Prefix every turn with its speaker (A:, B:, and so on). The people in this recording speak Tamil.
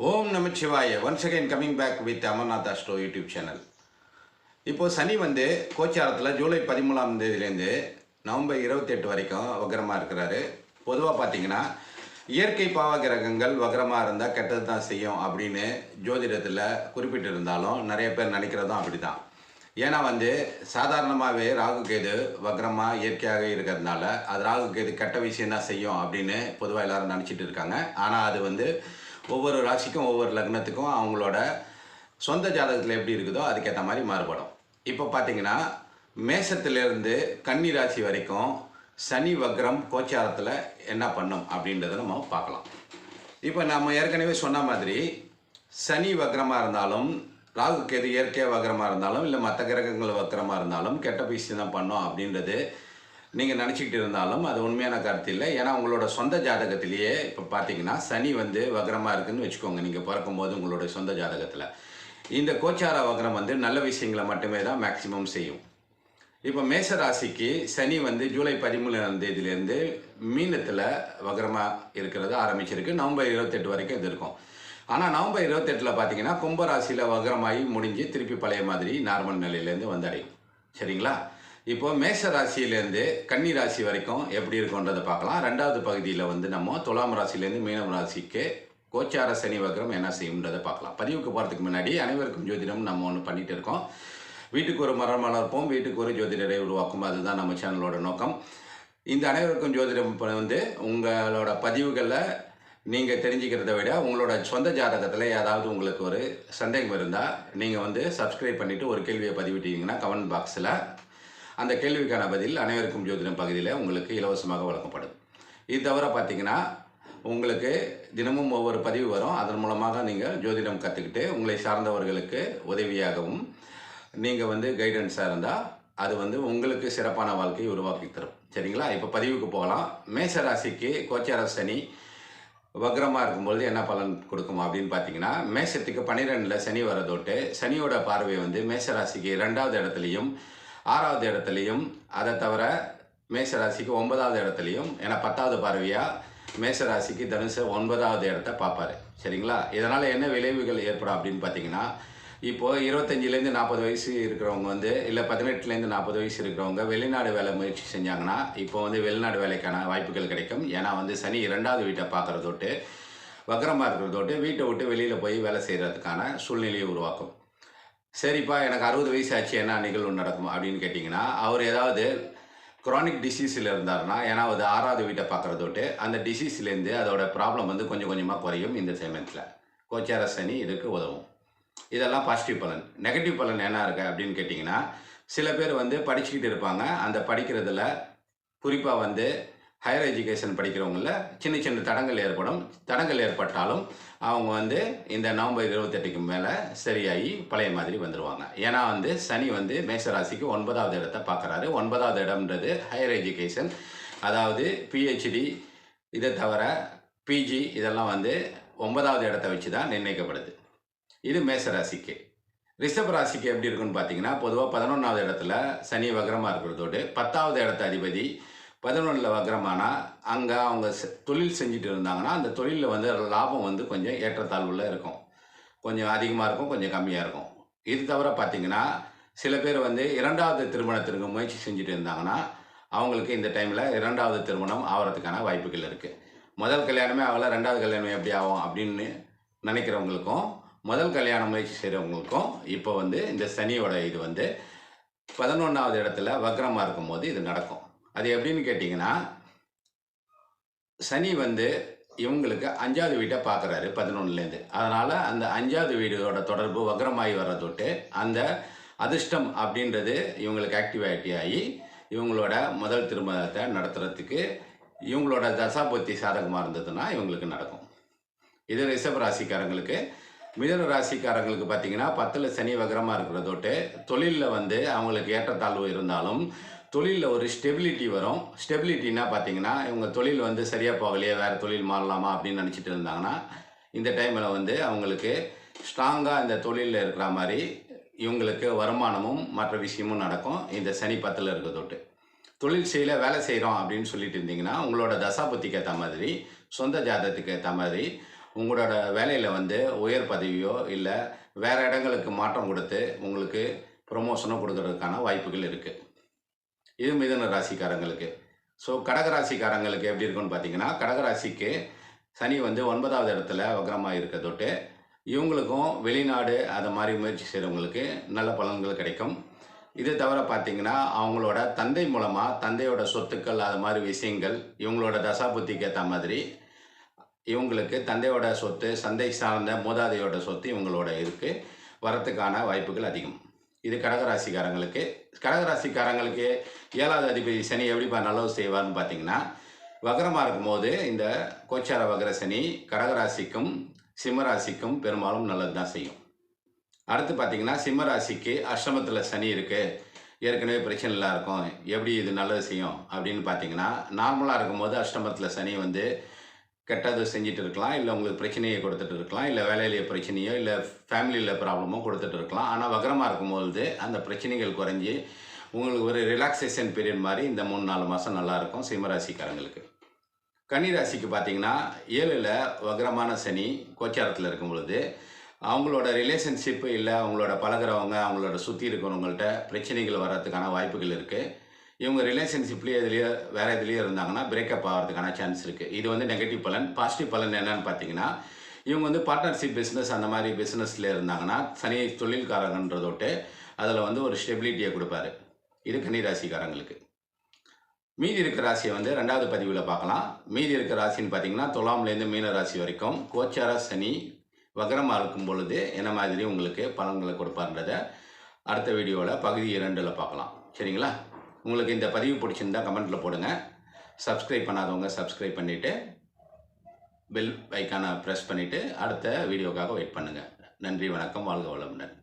A: Om Namachivaya. Once again coming back with Amarnath astro YouTube channel இப்போ சனி வந்து கோச்சாரத்தில் ஜூலை பதிமூணாம் தேதியிலேருந்து நவம்பர் இருபத்தெட்டு வரைக்கும் வக்ரமாக இருக்கிறாரு. பொதுவாக பார்த்தீங்கன்னா இயற்கை பாவ கிரகங்கள் வக்ரமாக இருந்தால் கெட்டது தான் செய்யும் அப்படின்னு ஜோதிடத்தில் குறிப்பிட்டிருந்தாலும் நிறைய பேர் நினைக்கிறதும் அப்படி தான் ஏன்னா வந்து சாதாரணமாகவே ராகு கேது வக்ரமாக இயற்கையாக இருக்கிறதுனால அது ராகு கேது கெட்ட விஷயம் தான் செய்யும் அப்படின்னு பொதுவாக எல்லாரும் நினச்சிட்டு இருக்காங்க. ஆனால் அது வந்து ஒவ்வொரு ராசிக்கும் ஒவ்வொரு லக்னத்துக்கும் அவங்களோட சொந்த ஜாதகத்தில் எப்படி இருக்குதோ அதுக்கேற்ற மாதிரி மாறுபடும். இப்போ பார்த்தீங்கன்னா மேசத்துலேருந்து கன்னி ராசி வரைக்கும் சனி வக்ரம் கோச்சாரத்தில் என்ன பண்ணும் அப்படின்றத நம்ம பார்க்கலாம். இப்போ நம்ம ஏற்கனவே சொன்ன மாதிரி சனி வக்ரமாக இருந்தாலும் ராகு கேது இயற்கை வக்ரமாக இருந்தாலும் இல்லை மற்ற கிரகங்கள் வக்ரமாக இருந்தாலும் கெட்ட பீசி தான் பண்ணோம் அப்படின்றது நீங்கள் நினச்சிக்கிட்டு இருந்தாலும் அது உண்மையான கருத்து இல்லை. ஏன்னா உங்களோட சொந்த ஜாதகத்திலேயே இப்போ பார்த்தீங்கன்னா சனி வந்து வக்ரமாக இருக்குன்னு வச்சுக்கோங்க. நீங்கள் பிறக்கும்போது உங்களோட சொந்த ஜாதகத்தில். இந்த கோச்சார வக்ரம் வந்து நல்ல விஷயங்களை மட்டுமே தான் மேக்சிமம் செய்யும். இப்போ மேச ராசிக்கு சனி வந்து ஜூலை பதிமூணாம் தேதியிலேருந்து மீனத்தில் வக்ரமாக இருக்கிறது ஆரம்பிச்சிருக்கு. நவம்பர் இருபத்தெட்டு வரைக்கும் இது இருக்கும். ஆனால் நவம்பர் இருபத்தெட்டில் பார்த்தீங்கன்னா கும்பராசியில் வகரமாகி வக்ரமாகி முடிஞ்சு திருப்பி பழைய மாதிரி நார்மல் நிலையிலேருந்து வந்தடையும். சரிங்களா? இப்போ மேச ராசியிலேருந்து கன்னி ராசி வரைக்கும் எப்படி இருக்குன்றதை பார்க்கலாம். ரெண்டாவது பகுதியில் வந்து நம்ம துலாம் ராசியிலேருந்து மீனம் ராசிக்கு கோச்சார சனி வக்ரம் என்ன செய்யும்ன்றதை பார்க்கலாம். பதிவுக்கு போகிறதுக்கு முன்னாடி அனைவருக்கும் ஜோதிடம் நம்ம ஒன்று பண்ணிட்டு இருக்கோம். வீட்டுக்கு ஒரு மரம் வளர்ப்போம் வீட்டுக்கு ஒரு ஜோதிடரை உருவாக்கும். அதுதான் நம்ம சேனலோட நோக்கம். இந்த அனைவருக்கும் ஜோதிடம் வந்து உங்களோட பதிவுகளில் நீங்கள் தெரிஞ்சுக்கிறத விட உங்களோட சொந்த ஜாதகத்தில் ஏதாவது உங்களுக்கு ஒரு சந்தேகம் இருந்தால் நீங்கள் வந்து சப்ஸ்கிரைப் பண்ணிவிட்டு ஒரு கேள்வியை பதிவிட்டீங்கன்னா கமெண்ட் பாக்ஸில் அந்த கேள்விக்கான பதில் அனைவருக்கும் ஜோதிடம் பகுதியில் உங்களுக்கு இலவசமாக வழங்கப்படும். இது தவிர பார்த்தீங்கன்னா உங்களுக்கு தினமும் ஒவ்வொரு பதிவு வரும். அதன் மூலமாக நீங்கள் ஜோதிடம் கற்றுக்கிட்டு உங்களை சார்ந்தவர்களுக்கு உதவியாகவும் நீங்கள் வந்து கைடன்ஸாக இருந்தால் அது வந்து உங்களுக்கு சிறப்பான வாழ்க்கையை உருவாக்கி தரும். சரிங்களா? இப்போ பதிவுக்கு போகலாம். மேச ராசிக்கு கோச்சார சனி வக்ரமாக இருக்கும்பொழுது என்ன பலன் கொடுக்கும் அப்படின்னு பார்த்தீங்கன்னா மேசத்துக்கு பன்னிரெண்டில் சனி வரதோட்டு சனியோட பார்வை வந்து மேச ராசிக்கு ரெண்டாவது இடத்துலையும் ஆறாவது இடத்துலையும் அதை தவிர மேஷ ராசிக்கு ஒன்பதாவது இடத்துலையும் ஏன்னா பத்தாவது பார்வையாக மேஷ ராசிக்கு தனுசு ஒன்பதாவது இடத்த பார்ப்பாரு. சரிங்களா? இதனால் என்ன விளைவுகள் ஏற்படும் அப்படின்னு பார்த்தீங்கன்னா இப்போது இருபத்தஞ்சிலேருந்து நாற்பது வயசு இருக்கிறவங்க வந்து இல்லை பதினெட்டுலேருந்து நாற்பது வயசு இருக்கிறவங்க வெளிநாடு வேலை முயற்சி செஞ்சாங்கன்னா இப்போ வந்து வெளிநாடு வேலைக்கான வாய்ப்புகள் கிடைக்கும். ஏன்னா வந்து சனி இரண்டாவது வீட்டை பார்க்குறதோட்டு வக்கரமாக இருக்கிறதோட்டு வீட்டை விட்டு வெளியில் போய் வேலை செய்கிறதுக்கான சூழ்நிலையை உருவாக்கும். சரிப்பா எனக்கு அறுபது வயசு ஆச்சு என்ன நிகழ்வு நடக்கும்? அப்படின்னு கேட்டிங்கன்னா அவர் ஏதாவது குரானிக் டிசீஸில் இருந்தாருன்னா ஏன்னா அது ஆறாவது வீட்டை பார்க்குறதோட்டு அந்த டிசீஸ்லேருந்து அதோட ப்ராப்ளம் வந்து கொஞ்சம் கொஞ்சமாக குறையும் இந்த சமயத்தில் கோச்சார சனி இதுக்கு உதவும். இதெல்லாம் பாசிட்டிவ் பலன். நெகட்டிவ் பலன் என்ன இருக்குது அப்படின்னு கேட்டிங்கன்னா சில பேர் வந்து படிச்சுக்கிட்டு இருப்பாங்க. அந்த படிக்கிறதுல குறிப்பாக வந்து ஹையர் எஜுகேஷன் படிக்கிறவங்கள சின்ன சின்ன தடங்கள் ஏற்படும். தடங்கள் ஏற்பட்டாலும் அவங்க வந்து இந்த நவம்பர் இருபத்தெட்டுக்கு மேலே சரியாகி பழைய மாதிரி வந்துடுவாங்க ஏன்னா வந்து சனி வந்து மேஷராசிக்கு ஒன்பதாவது இடத்த பார்க்குறாரு. ஒன்பதாவது இடம்ன்றது ஹையர் எஜுகேஷன் அதாவது பிஹெச்டி இதை தவிர பிஜி இதெல்லாம் வந்து ஒன்பதாவது இடத்த வச்சு தான் நிர்ணயிக்கப்படுது. இது மேச ராசிக்கு ரிஷப ராசிக்கு எப்படி இருக்குன்னு பார்த்தீங்கன்னா பொதுவாக பதினொன்றாவது இடத்துல சனி வகரமாக இருக்கிறதோடு பத்தாவது இடத்த அதிபதி பதினொன்றில் வக்ரமானால் அங்கே அவங்க தொழில் செஞ்சுட்டு இருந்தாங்கன்னா அந்த தொழிலில் வந்து லாபம் வந்து கொஞ்சம் ஏற்றத்தாழ்வுள்ள இருக்கும். கொஞ்சம் அதிகமாக இருக்கும் கொஞ்சம் கம்மியாக இருக்கும். இது தவிர பார்த்திங்கன்னா சில பேர் வந்து இரண்டாவது திருமணத்திற்கு முயற்சி செஞ்சுட்டு இருந்தாங்கன்னா அவங்களுக்கு இந்த டைமில் இரண்டாவது திருமணம் ஆகிறதுக்கான வாய்ப்புகள் இருக்குது முதல் கல்யாணமே ஆகல ரெண்டாவது கல்யாணம் எப்படி ஆகும் அப்படின்னு நினைக்கிறவங்களுக்கும் முதல் கல்யாண முயற்சி செய்கிறவங்களுக்கும் இப்போ வந்து இந்த சனியோட இது வந்து பதினொன்றாவது இடத்துல வக்ரமாக இருக்கும்போது இது நடக்கும். அது எப்படின்னு கேட்டிங்கன்னா சனி வந்து இவங்களுக்கு அஞ்சாவது வீட்டை பார்க்குறாரு பதினொன்றுலேருந்து அதனால் அந்த அஞ்சாவது வீடோட தொடர்பு வக்ரமாகி வர்றதொட்டு அந்த அதிர்ஷ்டம் அப்படின்றது இவங்களுக்கு ஆக்டிவேட்டி ஆகி இவங்களோட முதல் திருமணத்தை நடத்துறதுக்கு இவங்களோட தசாபுத்தி சாதகமாக இருந்ததுன்னா இவங்களுக்கு நடக்கும். இது ரிஷப ராசிக்காரங்களுக்கு. மிதன ராசிக்காரங்களுக்கு பார்த்தீங்கன்னா பத்தில் சனி வக்ரமாக இருக்கிறதோட்டு தொழிலில் வந்து அவங்களுக்கு ஏற்றத்தாழ்வு இருந்தாலும் தொழிலில் ஒரு ஸ்டெபிலிட்டி வரும். ஸ்டெபிலிட்டின்னா பார்த்தீங்கன்னா இவங்க தொழில் வந்து சரியாக போகலையே வேறு தொழில் மாறலாமா அப்படின்னு நினச்சிட்டு இருந்தாங்கன்னா இந்த டைமில் வந்து அவங்களுக்கு ஸ்ட்ராங்காக இந்த தொழிலில் இருக்கிற மாதிரி இவங்களுக்கு வருமானமும் மற்ற விஷயமும் நடக்கும். இந்த சனி பத்தில் இருக்க தொட்டு. தொழில் செய்யல வேலை செய்கிறோம் அப்படின்னு சொல்லிட்டு இருந்தீங்கன்னா உங்களோட தசாபுத்திக்கு ஏற்ற மாதிரி சொந்த ஜாதகத்துக்கு ஏற்ற மாதிரி உங்களோட வேலையில் வந்து உயர் பதவியோ இல்லை வேறு இடங்களுக்கு மாற்றம் கொடுத்து உங்களுக்கு ப்ரொமோஷனோ கொடுக்கறதுக்கான வாய்ப்புகள் இருக்குது இது மிதன ராசிக்காரங்களுக்கு. ஸோ கடகராசிக்காரங்களுக்கு எப்படி இருக்குன்னு பார்த்தீங்கன்னா கடகராசிக்கு சனி வந்து ஒன்பதாவது இடத்துல வக்ரமாக இருக்க தொட்டு இவங்களுக்கும் வெளிநாடு அது மாதிரி முயற்சி செய்கிறவங்களுக்கு நல்ல பலன்கள் கிடைக்கும். இது தவிர பார்த்திங்கன்னா அவங்களோட தந்தை மூலமாக தந்தையோட சொத்துக்கள் அது மாதிரி விஷயங்கள் இவங்களோட தசாபுத்திக்கு ஏற்ற மாதிரி இவங்களுக்கு தந்தையோட சொத்து சந்தை சார்ந்த மூதாதையோட சொத்து இவங்களோட இருக்குது வரத்துக்கான வாய்ப்புகள் அதிகம். இது கடகராசிக்காரங்களுக்கு கடகராசிக்காரங்களுக்கு ஏழாவது அதிபதி சனி எப்படிப்பா நல்லது செய்வார்னு பார்த்தீங்கன்னா வக்ரமாக இருக்கும்போது இந்த கோச்சார வக்ர சனி கடகராசிக்கும் சிம்மராசிக்கும் பெரும்பாலும் நல்லது தான் செய்யும். அடுத்து பார்த்தீங்கன்னா சிம்மராசிக்கு அஷ்டமத்தில் சனி இருக்குது ஏற்கனவே பிரச்சனைலாம் இருக்கும். எப்படி இது நல்லது செய்யும் அப்படின்னு பார்த்தீங்கன்னா நார்மலாக இருக்கும்போது அஷ்டமத்தில் சனி வந்து கெட்டது செஞ்சுட்டு இருக்கலாம் இல்லை உங்களுக்கு பிரச்சனையை கொடுத்துட்டு இருக்கலாம் இல்லை வேலையிலேயே பிரச்சனையோ இல்லை ஃபேமிலியில் ப்ராப்ளமோ கொடுத்துட்டு இருக்கலாம் ஆனால் வக்ரமாக இருக்கும்போது அந்த பிரச்சனைகள் குறைஞ்சி உங்களுக்கு ஒரு ரிலாக்ஸேஷன் பீரியட் மாதிரி இந்த மூணு நாலு மாதம் நல்லாயிருக்கும் சிம்மராசிக்காரங்களுக்கு. கன்னிராசிக்கு பார்த்தீங்கன்னா ஏழில் வக்ரமான சனி கோச்சாரத்தில் இருக்கும் பொழுது அவங்களோட ரிலேஷன்ஷிப்பு இல்லை அவங்களோட பழகுறவங்க அவங்களோட சுற்றி இருக்கிறவங்கள்ட்ட பிரச்சனைகள் வர்றதுக்கான வாய்ப்புகள் இருக்குது இவங்க ரிலேஷன்ஷிப்லேயே எதுலேயோ வேறு எதுலேயோ இருந்தாங்கன்னா பிரேக்கப் ஆகிறதுக்கான சான்ஸ் இருக்குது இது வந்து நெகட்டிவ் பலன். பாசிட்டிவ் பலன் என்னன்னு பார்த்தீங்கன்னா இவங்க வந்து பார்ட்னர்ஷிப் பிஸ்னஸ் அந்த மாதிரி பிஸ்னஸில் இருந்தாங்கன்னா சனி தொழில்காரங்கன்றதோட்டு அதில் வந்து ஒரு ஸ்டெபிலிட்டியை கொடுப்பாரு. இது கன்னிராசிக்காரங்களுக்கு. மீதி இருக்க ராசியை வந்து ரெண்டாவது பதிவில் பார்க்கலாம் மீதி இருக்க ராசின்னு பார்த்தீங்கன்னா துலாம்லேருந்து மீன ராசி வரைக்கும் கோச்சார சனி வகரமாக இருக்கும் பொழுது என்ன மாதிரி உங்களுக்கு பலன்களை கொடுப்பார்ன்றத அடுத்த வீடியோவில் பகுதி இரண்டில் பார்க்கலாம் சரிங்களா? உங்களுக்கு இந்த பதிவு பிடிச்சிருந்தா கமெண்ட்டில் போடுங்க. சப்ஸ்கிரைப் பண்ணாதவங்க சப்ஸ்கிரைப் பண்ணிவிட்டு பெல் ஐக்கானை ப்ரெஸ் பண்ணிவிட்டு அடுத்த வீடியோக்காக வெயிட் பண்ணுங்கள் நன்றி வணக்கம் வாழ்க வளமுடன்.